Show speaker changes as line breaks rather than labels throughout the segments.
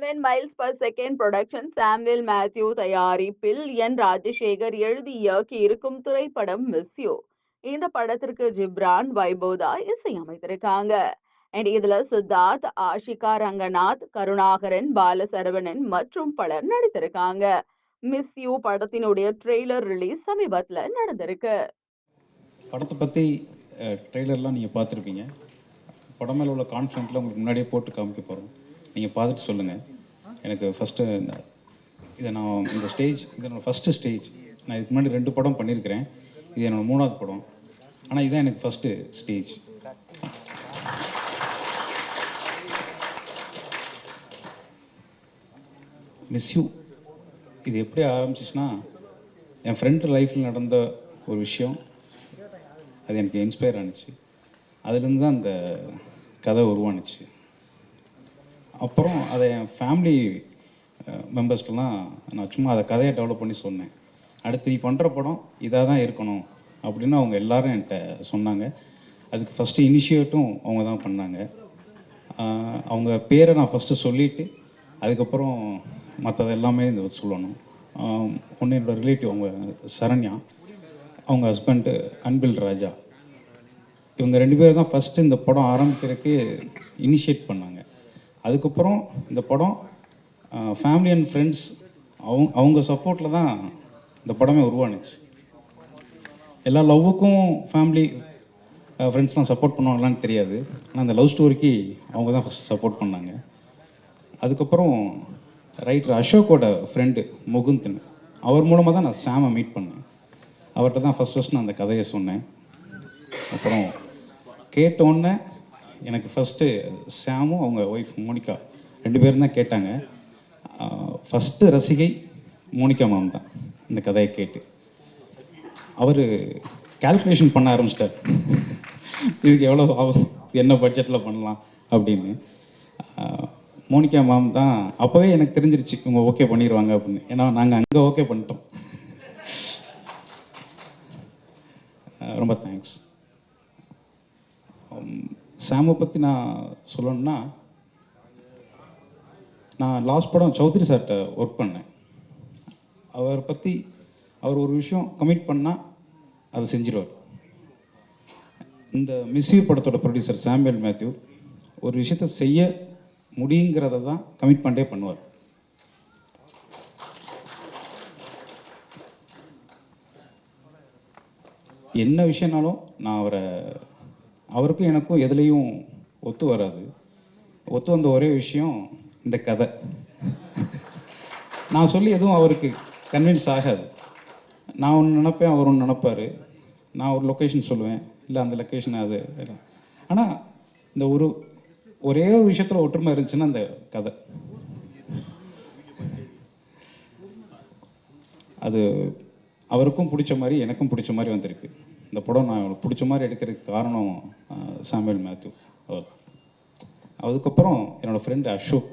Seven miles per second production Samuel Mathew தயாரிப்பில் N Rajasekar எழுதி இயக்கி இருக்கும் திரைப்படம் மிஸ் யூ இந்த படத்திற்கு ஜிப்ரான் வைபோதா இசையமைத்திருக்காங்க. அண்ட் இதுல சித்தார்த் ஆஷிகா ரங்கநாத் கருணாகரன் பாலசரவணன் மற்றும் பலர் நடித்திருக்காங்க. மிஸ் யூ படத்தினுடைய ட்ரெய்லர் ரிலீஸ் சமீபத்தில் நடந்திருக்கு.
படத்தை பற்றி ட்ரெய்லர்லாம் நீங்கள் பார்த்துருப்பீங்க. படம் மேலே உள்ள கான்ஃபிடென்ட்ல உங்களுக்கு முன்னாடியே போட்டு காமிக்க போகிறோம் நீங்கள் பார்த்துட்டு சொல்லுங்கள் எனக்கு ஃபஸ்ட்டு இதை நான் இந்த ஸ்டேஜ் இது என்னோடய ஃபஸ்ட்டு ஸ்டேஜ் நான் இதுக்கு முன்னாடி ரெண்டு படம் பண்ணியிருக்கிறேன் இது என்னோடய மூணாவது படம். ஆனால் இதுதான் எனக்கு ஃபஸ்ட்டு ஸ்டேஜ் மிஸ் யூ இது எப்படி ஆரம்பிச்சிச்சுன்னா என் ஃப்ரெண்டு லைஃப்பில் நடந்த ஒரு விஷயம். அது எனக்கு இன்ஸ்பயர் ஆனிச்சு. அதுலேருந்து தான் அந்த கதை உருவானுச்சு. அப்புறம் அதை என் ஃபேமிலி மெம்பர்ஸ்க்கெலாம் நான் சும்மா அதை கதையை டெவலப் பண்ணி சொன்னேன். அடுத்து நீ பண்ணுற படம் இதாக தான் இருக்கணும் அப்படின்னு அவங்க எல்லாரும் என்கிட்ட சொன்னாங்க. அதுக்கு ஃபஸ்ட்டு இனிஷியேட்டும் அவங்க தான் பண்ணாங்க. அவங்க பேரை நான் ஃபஸ்ட்டு சொல்லிவிட்டு அதுக்கப்புறம் மற்றது எல்லாமே இந்த சொல்லணும். ஒன்று என்னோட ரிலேட்டிவ் அவங்க சரண்யா அவங்க ஹஸ்பண்டு அன்பில் ராஜா. இவங்க ரெண்டு பேரும் தான் ஃபஸ்ட்டு இந்த படம் ஆரம்பிக்கிறதுக்கு இனிஷியேட் பண்ணாங்க. அதுக்கப்புறம் இந்த படம் ஃபேமிலி அண்ட் ஃப்ரெண்ட்ஸ் அவங்க அவங்க சப்போர்ட்டில் தான் இந்த படமே உருவானுச்சு. எல்லா லவ்வுக்கும் ஃபேமிலி ஃப்ரெண்ட்ஸ்லாம் சப்போர்ட் பண்ணுவாங்களான்னு தெரியாது. ஆனால் அந்த லவ் ஸ்டோரிக்கு அவங்க தான் ஃபஸ்ட் சப்போர்ட் பண்ணாங்க. அதுக்கப்புறம் ரைட்டர் அசோக்கோட ஃப்ரெண்டு முகுந்த்னு அவர் மூலமாக தான் நான் சாமை மீட் பண்ணேன். அவர்கிட்ட தான் ஃபஸ்ட் ஃபஸ்ட் நான் அந்த கதையை சொன்னேன். அப்புறம் கேட்டோன்னே எனக்கு ஃபஸ்ட்டு சாமும் அவங்க ஒய்ஃப் மோனிகா ரெண்டு பேரும் தான் கேட்டாங்க. ஃபஸ்ட்டு ரசிகை மோனிகா மேம் தான். இந்த கதையை கேட்டு. அவர் கால்குலேஷன் பண்ண ஆரம்பிச்சிட்டார். இதுக்கு எவ்வளோ ஆகும்? என்ன பட்ஜெட்டில் பண்ணலாம்? அப்படின்னு. மோனிகா மேம் தான் அப்போவே எனக்கு தெரிஞ்சிருச்சு இவங்க ஓகே பண்ணிடுவாங்க அப்படின்னு. ஏன்னா நாங்கள் அங்கே ஓகே பண்ணிட்டோம். ரொம்ப தேங்க்ஸ் சாமை பற்றி நான் சொல்லணும்னா நான் லாஸ்ட் படம் சௌத்ரி சார்கிட்ட ஒர்க் பண்ணேன். அவரை பற்றி அவர் ஒரு விஷயம் கமிட் பண்ணால் அதை செஞ்சிருவார். இந்த மிஸ்யூ படத்தோட ப்ரொடியூசர் சாம்பியல் மேத்யூ ஒரு விஷயத்த செய்ய முடியுங்கிறத தான் கமிட்மெண்ட்டே பண்ணுவார். என்ன விஷயம்னாலும் நான் அவரை அவருக்கும் எனக்கும் எதுலேயும் ஒத்து வராது. ஒத்து வந்த ஒரே விஷயம் இந்த கதை. நான் சொல்லி எதுவும் அவருக்கு கன்வின்ஸ் ஆகாது. நான் ஒன்று நினப்பேன் அவர் ஒன்று நினப்பார். நான் ஒரு லொக்கேஷன் சொல்லுவேன் இல்லை அந்த லொக்கேஷன் அது ஆனால் இந்த ஒரு ஒரே ஒரு விஷயத்தில் ஒற்றுமை இருந்துச்சுன்னா அந்த கதை. அது அவருக்கும் பிடிச்ச மாதிரி எனக்கும் பிடிச்ச மாதிரி வந்திருக்கு. இந்த படம் நான் அவளுக்கு பிடிச்ச மாதிரி எடுக்கிறதுக்கு காரணம் சாமுவேல் மேத்யூ அவர். அதுக்கப்புறம் என்னோடய ஃப்ரெண்டு அசோக்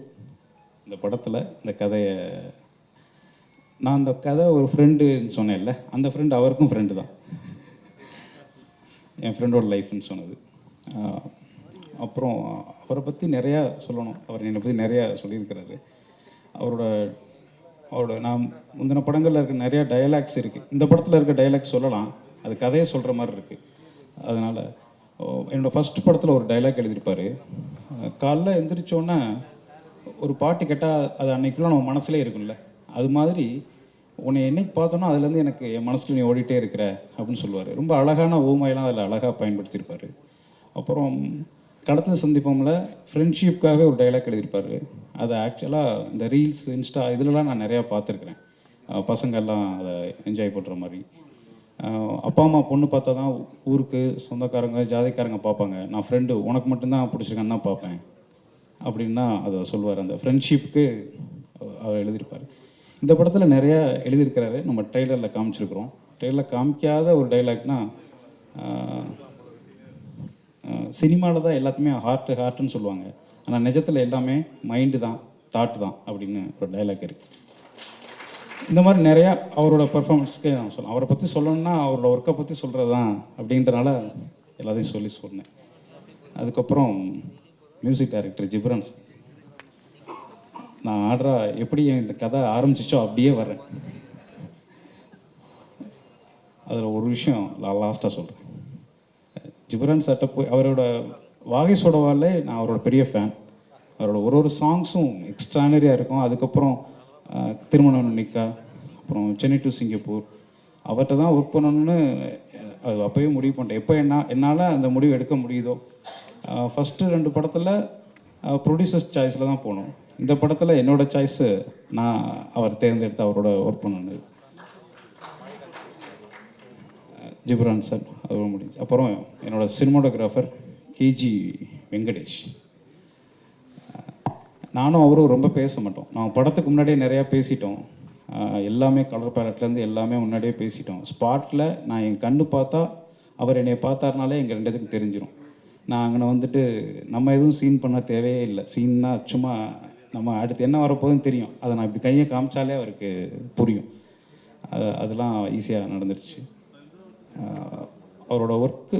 இந்த படத்தில் இந்த கதையை நான் அந்த கதை ஒரு ஃப்ரெண்டுன்னு சொன்னேன்ல அந்த ஃப்ரெண்டு அவருக்கும் ஃப்ரெண்டு தான். என் ஃப்ரெண்டோட லைஃப்னு சொன்னது. அப்புறம் அவரை பற்றி நிறையா சொல்லணும். அவர் என்னை பற்றி நிறையா சொல்லியிருக்கிறாரு. அவரோட அவரோட நான் முந்தின படங்களில் இருக்க நிறையா டயலாக்ஸ் இருக்குது இந்த படத்தில் இருக்க டயலாக்ஸ் சொல்லலாம். அது கதையை சொல்கிற மாதிரி இருக்குது அதனால் என்னோடய ஃபஸ்ட் படத்தில் ஒரு டைலாக் எழுதியிருப்பார். காலைல எந்திரிச்சோன்னே ஒரு பாட்டு கேட்டால் அது அன்னைக்குள்ள நம்ம மனசுலே இருக்கும்ல. அது மாதிரி உன்னை என்னைக்கு பார்த்தோன்னா அதுலேருந்து எனக்கு என் மனசில் நீ ஓடிட்டே இருக்கிற அப்படின்னு சொல்லுவார். ரொம்ப அழகான ஓமையெல்லாம் அதில் அழகாக பயன்படுத்தியிருப்பார். அப்புறம் கடத்தில் சந்திப்போம்ல ஃப்ரெண்ட்ஷிப்காக ஒரு டைலாக் எழுதியிருப்பார். அதை ஆக்சுவலாக இந்த ரீல்ஸ் இன்ஸ்டா இதுலலாம் நான் நிறையா பார்த்துருக்குறேன். பசங்கள்லாம் பசங்கெல்லாம் அதை என்ஜாய் பண்ணுற மாதிரி. அப்பா அம்மா பொண்ணு பார்த்தா தான் ஊருக்கு சொந்தக்காரங்க ஜாதிக்காரங்க பார்ப்பாங்க. நான் ஃப்ரெண்டு உனக்கு மட்டும்தான் பிடிச்சிருக்கான்னு தான் பார்ப்பேன். அப்படின்னா அதை சொல்லுவார். அந்த ஃப்ரெண்ட்ஷிப்புக்கு அவர் எழுதியிருப்பார். இந்த படத்தில் நிறையா எழுதியிருக்கிறாரு. நம்ம ட்ரெய்லரில் காமிச்சிருக்கிறோம். ட்ரெய்லரில் காமிக்காத ஒரு டைலாக்னா சினிமாவில் தான் எல்லாத்துமே ஹார்ட்டு ஹார்ட்டுன்னு சொல்லுவாங்க. ஆனால் நிஜத்தில் எல்லாமே மைண்டு தான் தாட்டு தான் அப்படின்னு ஒரு டைலாக் இருக்குது இந்த மாதிரி நிறையா அவரோட பர்ஃபார்மன்ஸ்க்கு நான் சொல்ல அவரை பற்றி சொல்லணும்னா அவரோட ஒர்க்கை பற்றி சொல்கிறது தான் அப்படின்றனால எல்லாத்தையும் சொல்லி சொன்னேன். அதுக்கப்புறம் மியூசிக் டைரக்டர் ஜிப்ரான் சார். நான் ஆர்டராக எப்படி இந்த கதை ஆரம்பிச்சிச்சோ அப்படியே வரேன் அதில் ஒரு விஷயம் நான் லாஸ்ட்டாக சொல்கிறேன் ஜிப்ரான் சார்ட்ட போய் அவரோட வாகை சோடவாலே நான் அவரோட பெரிய ஃபேன் அவரோட ஒரு ஒரு சாங்ஸும் எக்ஸ்ட்ரானரியாக இருக்கும். அதுக்கப்புறம் திருமணம் நிக்கா அப்புறம் சென்னை டு சிங்கப்பூர். அவர்கிட்ட தான் ஒர்க் பண்ணணும்னு அது அப்போயே முடிவு பண்ணிட்டேன். எப்போ என்ன என்னால் அந்த முடிவு எடுக்க முடியுதோ ஃபஸ்ட்டு ரெண்டு படத்தில் ப்ரொடியூசர்ஸ் சாய்ஸில் தான் போனோம். இந்த படத்தில் என்னோடய சாய்ஸு நான் அவர் தேர்ந்தெடுத்து அவரோட ஒர்க் பண்ணணும் ஜிப்ரான் சார் அதுவும் முடிஞ்சு. அப்புறம் என்னோட சினிமாட்டோகிராஃபர் கேஜி வெங்கடேஷ். நானும் அவரும் ரொம்ப பேச மாட்டோம். நான் படத்துக்கு முன்னாடியே நிறையா பேசிட்டோம். எல்லாமே கலர் பேலட்லேருந்து எல்லாமே முன்னாடியே பேசிட்டோம். ஸ்பாட்டில் நான் என் கண்ணு பார்த்தா அவர் என்னை பார்த்தாருனாலே எங்கள் ரெண்டுத்துக்கும் தெரிஞ்சிடும் நான் அங்கே வந்துட்டு நம்ம எதுவும் சீன் பண்ண தேவையே இல்லை. சீன்னா சும்மா நம்ம அடுத்து என்ன வரப்போகுதுன்னு தெரியும். அதை நான் இப்படி கையை காமிச்சாலே அவருக்கு புரியும். அது அதெல்லாம் ஈஸியாக நடந்துருச்சு. அவரோட ஒர்க்கு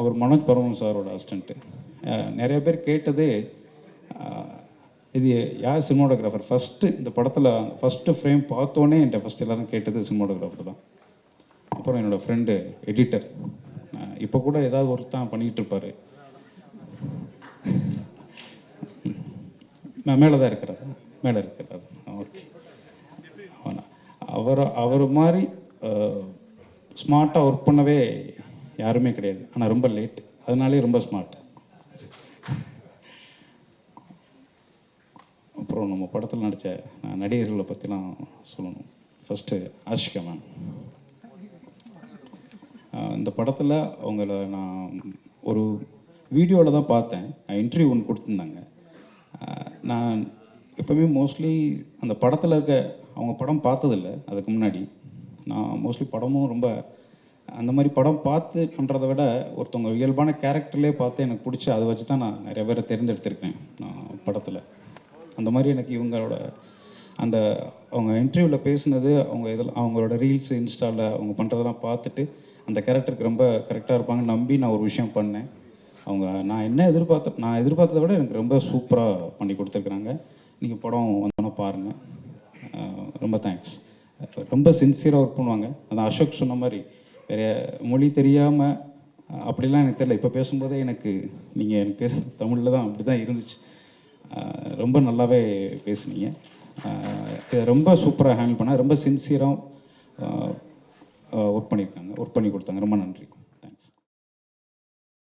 அவர் மனோஜ் பரமன் சாரோட அசிஸ்டண்ட்டு நிறைய பேர் கேட்டதே இது யார் சினிமாட்டோகிராஃபர்? ஃபஸ்ட்டு இந்த படத்தில் ஃபஸ்ட்டு ஃப்ரேம் பார்த்தோன்னே என்கிட்ட ஃபஸ்ட் எல்லாரும் கேட்டது சினிமாட்டோகிராஃபர் தான். அப்புறம் என்னோடய ஃப்ரெண்டு எடிட்டர் இப்போ கூட ஏதாவது தான் பண்ணிக்கிட்டு இருப்பார். நான் மேலே தான் இருக்கிறார். மேலே இருக்கிறார். ஓகே. அவர் அவர் மாதிரி ஸ்மார்ட்டாக ஒர்க் பண்ணவே யாருமே கிடையாது. ஆனால் ரொம்ப லேட் அதனாலே ரொம்ப ஸ்மார்ட் அப்புறம் நம்ம படத்தில் நடித்த நடிகர்களை பற்றிலாம் சொல்லணும். ஃபஸ்ட்டு ஆஷிகா மேம் இந்த படத்தில் அவங்கள நான் ஒரு வீடியோவில் தான் பார்த்தேன். இன்டர்வியூ ஒன்று கொடுத்துருந்தாங்க. நான் எப்போவுமே மோஸ்ட்லி அந்த படத்தில் இருக்க அவங்க படம் பார்த்ததில்ல அதுக்கு முன்னாடி. நான் மோஸ்ட்லி படமும் ரொம்ப அந்த மாதிரி படம் பார்த்து பண்ணுறத விட ஒருத்தவங்க இயல்பான கேரக்டர்லேயே பார்த்து எனக்கு பிடிச்சி அதை வச்சு தான் நான் நிறைய பேரை தேர்ந்தெடுத்திருக்கேன் நான் படத்தில். அந்த மாதிரி எனக்கு இவங்களோட அந்த அவங்க இன்டர்வியூவில் பேசுனது அவங்க இதில் அவங்களோட ரீல்ஸ் இன்ஸ்டாவில் அவங்க பண்ணுறதெல்லாம் பார்த்துட்டு அந்த கேரக்டருக்கு ரொம்ப கரெக்டாக இருப்பாங்கன்னு நம்பி நான் ஒரு விஷயம் பண்ணேன். அவங்க நான் என்ன எதிர்பார்த்த நான் எதிர்பார்த்ததை விட எனக்கு ரொம்ப சூப்பராக பண்ணி கொடுத்துருக்குறாங்க. நீங்கள் படம் வந்தோன்னா பாருங்கள் ரொம்ப தேங்க்ஸ் ரொம்ப சின்சியராக ஒர்க் பண்ணுவாங்க. அந்த அசோக் சொன்ன மாதிரி வேறு மொழி தெரியாமல் அப்படிலாம் எனக்கு தெரியல. இப்போ பேசும்போதே எனக்கு நீங்கள் எனக்கு பேச தமிழில் தான் அப்படி தான் இருந்துச்சு. ரொம்ப நல்லாவே பேசுனீங்க. ரொம்ப சூப்பராக ஹேண்டில் பண்ணால் ரொம்ப சின்சியராக ஒர்க் பண்ணியிருக்காங்க ஒர்க் பண்ணி கொடுத்தாங்க. ரொம்ப நன்றி.